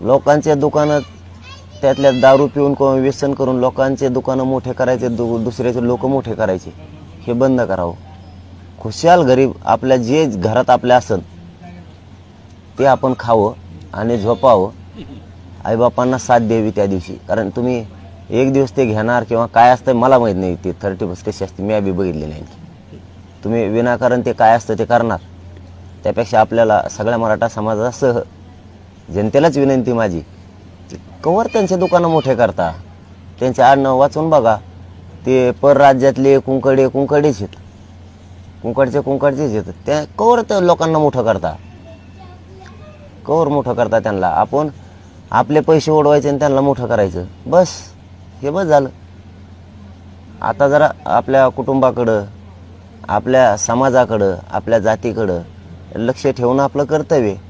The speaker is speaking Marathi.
लोकांचे दुकानं त्यातल्या दारू पिऊन व्यसन करून लोकांचे दुकानं मोठे करायचे दु दुसऱ्याचे लोक मोठे करायचे हे बंद करावं. खुशाल गरीब आपल्या जे घरात आपल्या असन ते आपण खावं आणि झोपावं. आईबापांना साथ द्यावी त्या दिवशी. कारण तुम्ही एक दिवस ते घेणार किंवा काय असतं मला माहीत नाही. ते थर्टी फर्स्ट कशी असते मी बी बघितलेली आहे तुम्ही विनाकारण ते काय असतं ते करणार. त्यापेक्षा आपल्याला सगळ्या मराठा समाजासह जनतेलाच विनंती माझी कवर त्यांचे दुकानं मोठे करता. त्यांचे आडनाव वाचून बघा. ते परराज्यातले कुंकडे कुंकडेच आहेत. कुंकडचे कुंकडचेच आहेत. त्या कवर त्या लोकांना मोठं करता. कवर मोठं करता त्यांना. आपण आपले पैसे ओढवायचे आणि त्यांना मोठं करायचं. बस. हे बस झालं. आता जरा आपल्या कुटुंबाकडं आपल्या समाजाकडं आपल्या जातीकडं लक्ष ठेवणं आपलं कर्तव्य आहे.